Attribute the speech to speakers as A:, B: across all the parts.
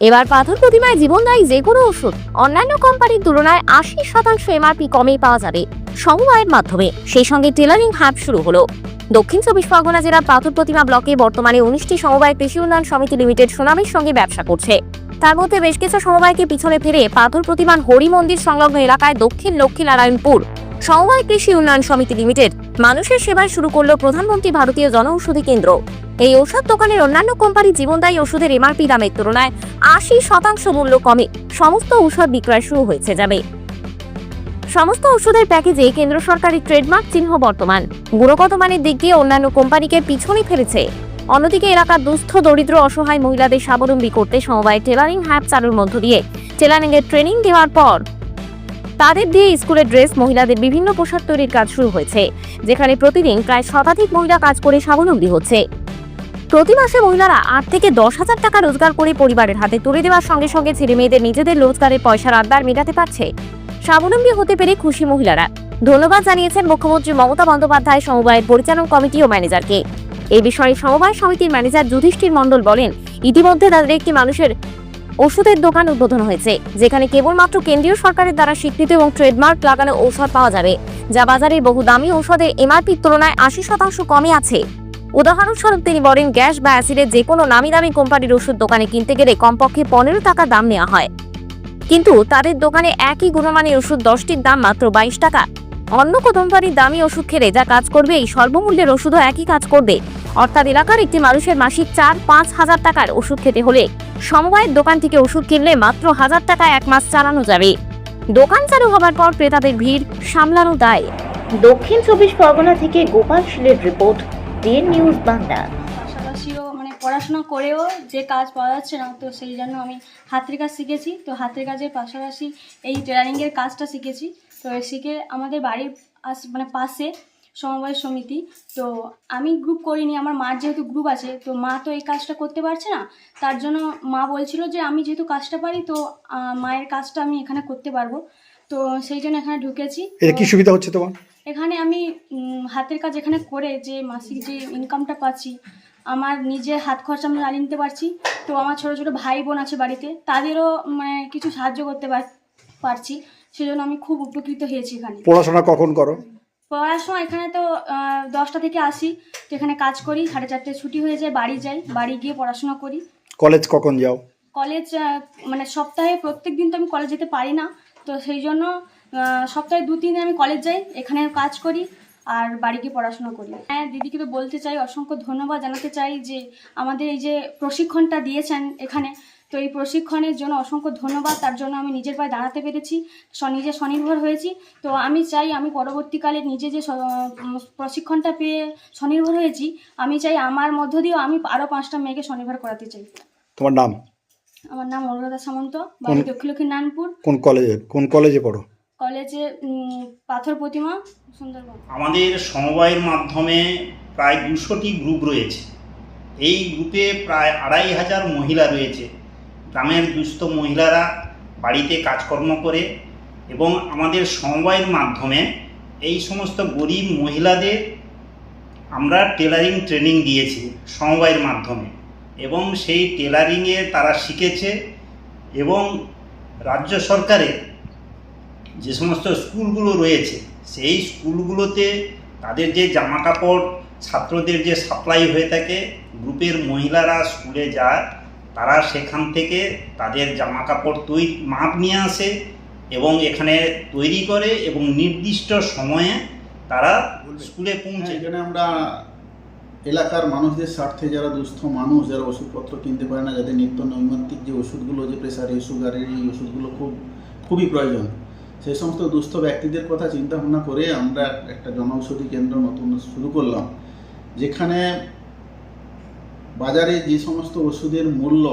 A: এবার পাথর প্রতিমায় জীবনদায়ী যে কোনো ওষুধ। অন্যান্য কোম্পানির তুলনায় আশি শতাংশ এমআরপি কমেই পাওয়া যাবে সমবায়ের মাধ্যমে। সেই সঙ্গে টেলারিং হাব শুরু হলো। দক্ষিণ চব্বিশ পরগনা জেলার পাথর প্রতিমা ব্লকে বর্তমানে উনিশটি সমবায় কৃষি উন্নয়ন সমিতি লিমিটেড সুনামের সঙ্গে ব্যবসা করছে। তার মধ্যে বেশ কিছু সমবায়কে পিছনে ফেলে পাথর প্রতিমান হরি মন্দির সংলগ্ন এলাকায় দক্ষিণ লক্ষ্মী নারায়ণপুর সমবায় কৃষি উন্নয়ন সমিতি লিমিটেড মানুষের সেবায় শুরু করল প্রধানমন্ত্রী ভারতীয় জনঔষধি কেন্দ্র। এই ঔষধ দোকানের অন্যান্য কোম্পানি জীবনদায়ী ওষুধের এমআরপি দামের তুলনায় আশি শতাংশ মূল্য কমে। সমস্ত ঔষধ বিক্রয় শুরু হয়েছে যাবে সমস্ত ওষুধের প্যাকেজে কেন্দ্র সরকারি ট্রেডমার্ক চিহ্ন বর্তমান। গুণগত মানের দিক দিয়ে অন্যান্য কোম্পানিকে পিছনে ফেলেছে। অন্যদিকে এলাকার দুস্থ, দরিদ্র, অসহায় মহিলাদের স্বাবলম্বী করতে সমবায় টেলারিং হ্যাপ চালুর মধ্য দিয়ে টেলারিং এর ট্রেনিং দেওয়ার পর তাদের দিয়ে স্কুলের ড্রেস মহিলাদের বিভিন্ন পোশাক তৈরির কাজ শুরু হয়েছে, যেখানে প্রতিদিন প্রায় শতাধিক মহিলা কাজ করে স্বাবলম্বী হচ্ছে। প্রতি মাসে মহিলারা আট থেকে দশ হাজার টাকা রোজগার করে পরিবারের হাতে তুলে দেওয়ার সঙ্গে সঙ্গে ছেলে মেয়েদের নিজেদের রোজগারের পয়সার আড্ডার মেটাতে পারছে। স্বাবলম্বী হতে পেরে খুশি মহিলারা। ধন্যবাদ জানিয়েছেন মুখ্যমন্ত্রী মমতা বন্দ্যোপাধ্যায় সমবায়ের পরিচালন কমিটি ও ম্যানেজারকে। এই বিষয়ে সমবায় সমিতির ম্যানেজার যুধিষ্ঠির মণ্ডল বলেন, ইতিমধ্যে তাদের একটি মানুষের ওষুধের দোকান উদ্বোধন হয়েছে, যেখানে কেবলমাত্র কেন্দ্রীয় সরকারের দ্বারা স্বীকৃত এবং ট্রেডমার্ক লাগানো ঔষধ পাওয়া যাবে, যা বাজারে বহু দামি ঔষধের এমআরপির তুলনায় আশি শতাংশ কমে আছে। উদাহরণস্বরূপ তিনি বলেন, গ্যাস বা অ্যাসিডের যে কোনো নামি দামি কোম্পানির ওষুধ দোকানে কিনতে গেলে কমপক্ষে পনেরো টাকা দাম নেওয়া হয়। কিন্তু তাদের দোকানে একই গুণমানের ওষুধ দশটির দাম মাত্র বাইশ টাকা। অন্য কোম্পানির দামি ওষুধ খেলে যা কাজ করবে, এই সর্বমূল্যের ওষুধও একই কাজ করবে। অর্থাৎ এলাকার একটি মানুষের মাসিক চার পাঁচ হাজার টাকার ওষুধ খেতে হলে সমবায়ের দোকান থেকে ওষুধ কিনলে মাত্র হাজার টাকা এক মাস চালানো যাবে। দোকান চালু হবার পর ক্রেতাদের ভিড় সামলানো দায়। দক্ষিণ চব্বিশ পরগনা থেকে গোপাল শিলের রিপোর্ট। DN news Bangla.
B: পাশাপাশিও মানে পড়াশোনা করেও যে কাজ পাওয়া যাচ্ছে না, তো সেই জন্য আমি হাতের কাজ শিখেছি। তো হাতের কাজের পাশাপাশি এই টেলারিংয়ের কাজটা শিখেছি। তো শিখে আমাদের বাড়ির আশ মানে পাশে সমবায় সমিতি। তো আমি গ্রুপ করিনি, আমার মার যেহেতু গ্রুপ আছে, তো মা তো এই কাজটা করতে পারছে না। তার জন্য মা বলছিল যে, আমি যেহেতু কাজটা পারি, তো মায়ের কাজটা আমি এখানে করতে পারব। তো সেই জন্য এখানে ঢুকেছি।
C: এটা কি সুবিধা হচ্ছে তোমার?
B: এখানে আমি উম, হাতের কাজ এখানে করে যে মাসিক যে ইনকামটা পাচ্ছি আমার নিজের হাত খরচা আমি চালিয়ে নিতে পারছি। তো আমার ছোটো ছোটো ভাই বোন আছে বাড়িতে তাদেরও মানে কিছু সাহায্য করতে পার- পারছি। সেজন্য আমি খুব উপকৃত হয়েছি এখানে।
C: পড়াশোনা কখন করো?
B: পড়াশোনা এখানে তো আহ, দশটা থেকে আসি। তো এখানে কাজ করি সাড়ে চারটে ছুটি হয়ে যায় বাড়ি যাই বাড়ি গিয়ে পড়াশোনা করি।
C: কলেজ কখন যাও?
B: কলেজ আহ, মানে সপ্তাহে প্রত্যেক দিন তো আমি কলেজ যেতে পারি না। তো সেই জন্য সপ্তাহে দু তিন দিন আমি কলেজ যাই, এখানে কাজ করি আর বাড়ি গিয়ে পড়াশোনা করি। হ্যাঁ দিদিকে তো বলতে চাই, অসংখ্য ধন্যবাদ জানাতে চাই যে আমাদের এই যে প্রশিক্ষণটা দিয়েছেন এখানে, তো এই প্রশিক্ষণের জন্য অসংখ্য ধন্যবাদ, তার জন্য আমি নিজের পায়ে দাঁড়াতে পেরেছি নিজে স্বনির্ভর হয়েছি। তো আমি চাই আমি পরবর্তীকালে নিজে যে প্রশিক্ষণটা পেয়ে স্বনির্ভর হয়েছি, আমি চাই আমার মধ্য দিয়েও আমি আরও পাঁচটা মেয়েকে স্বনির্ভর করাতে চাই।
C: তোমার নাম?
B: আমার নাম অনুরাধা সামন্ত বাড়ি দক্ষিণ লক্ষ্মী নানপুর।
C: কোন কলেজে কোন কলেজে পড়ো?
B: কলেজে পাথর প্রতিমা সুন্দরবন।
D: আমাদের সমবায়ের মাধ্যমে প্রায় দুশোটি গ্রুপ রয়েছে। এই গ্রুপে প্রায় আড়াই হাজার মহিলা রয়েছে। গ্রামের দুস্থ মহিলারা বাড়িতে কাজকর্ম করে এবং আমাদের সমবায়ের মাধ্যমে এই সমস্ত গরিব মহিলাদের আমরা টেলারিং ট্রেনিং দিয়েছি সমবায়ের মাধ্যমে। এবং সেই টেলারিংয়ে তারা শিখেছে এবং রাজ্য সরকারের যে সমস্ত স্কুলগুলো রয়েছে সেই স্কুলগুলোতে তাদের যে জামা কাপড় ছাত্রদের যে সাপ্লাই হয়ে থাকে গ্রুপের মহিলারা স্কুলে যায় তারা সেখান থেকে তাদের জামা কাপড় তৈরি মাপ নিয়ে আসে এবং এখানে তৈরি করে এবং নির্দিষ্ট সময়ে তারা স্কুলে পৌঁছে।
E: হ্যাঁ, এখানে আমরা এলাকার মানুষদের স্বার্থে যারা দুস্থ মানুষ, যারা ওষুধপত্র কিনতে পারে না, যাদের নিত্য নৈমিত্তিক যে ওষুধগুলো, যে প্রেসারের সুগারের এই ওষুধগুলো খুব, খুবই প্রয়োজন। সেই সমস্ত দুস্থ ব্যক্তিদের কথা চিন্তা ভাবনা করে আমরা একটা জনঔষধি কেন্দ্র নতুন শুরু করলাম, যেখানে বাজারে যে সমস্ত ওষুধের মূল্য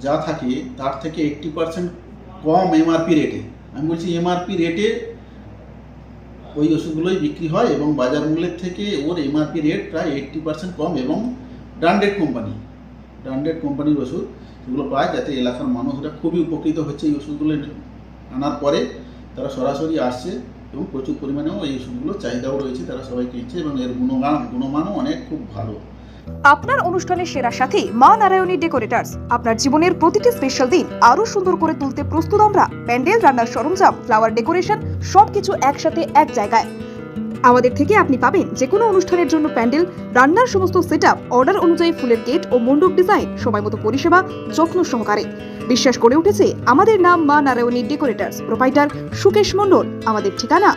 E: যা থাকে, তার থেকে এইট্টি পার্সেন্ট কম এমআরপি রেটে আমি বলছি এমআরপি রেটে ওই ওষুধগুলোই বিক্রি হয় এবং বাজার মূল্যের থেকে ওর এমআরপি রেট প্রায় এইট্টি পার্সেন্ট কম এবং ব্র্যান্ডেড কোম্পানি ব্র্যান্ডেড কোম্পানির ওষুধ সেগুলো পায়, যাতে এলাকার মানুষরা খুবই উপকৃত হচ্ছে এই ওষুধগুলো আনার পরে তারা সরাসরি আসছে এবং প্রচুর পরিমাণেও এই ওষুধগুলোর চাহিদাও রয়েছে, তারা সবাই কিনছে এবং এর গুণমান গুণমানও অনেক খুব ভালো।
F: আপনার অনুষ্ঠানের সেরা সাথী মা নারায়ণী ডেকোরেটার্স। আপনার জীবনের প্রতিটি স্পেশাল দিন আরও সুন্দর করে তুলতে প্রস্তুত আমরা। প্যান্ডেল, রান্নার সরঞ্জাম ফ্লাওয়ার ডেকোরেশন সবকিছু একসাথে এক জায়গায়। আমাদের থেকে আপনি পাবেন যে কোনো অনুষ্ঠানের জন্য প্যান্ডেল, রান্নার সমস্ত সেট অর্ডার অনুযায়ী ফুলের গেট ও মণ্ডপ ডিজাইন সময় মতো পরিষেবা, যত্ন সহকারে। বিশ্বাস করে উঠেছে, আমাদের নাম মা নারায়ণী ডেকোরেটার্স। প্রোপাইটার সুকেশ মণ্ডল, আমাদের ঠিকানা।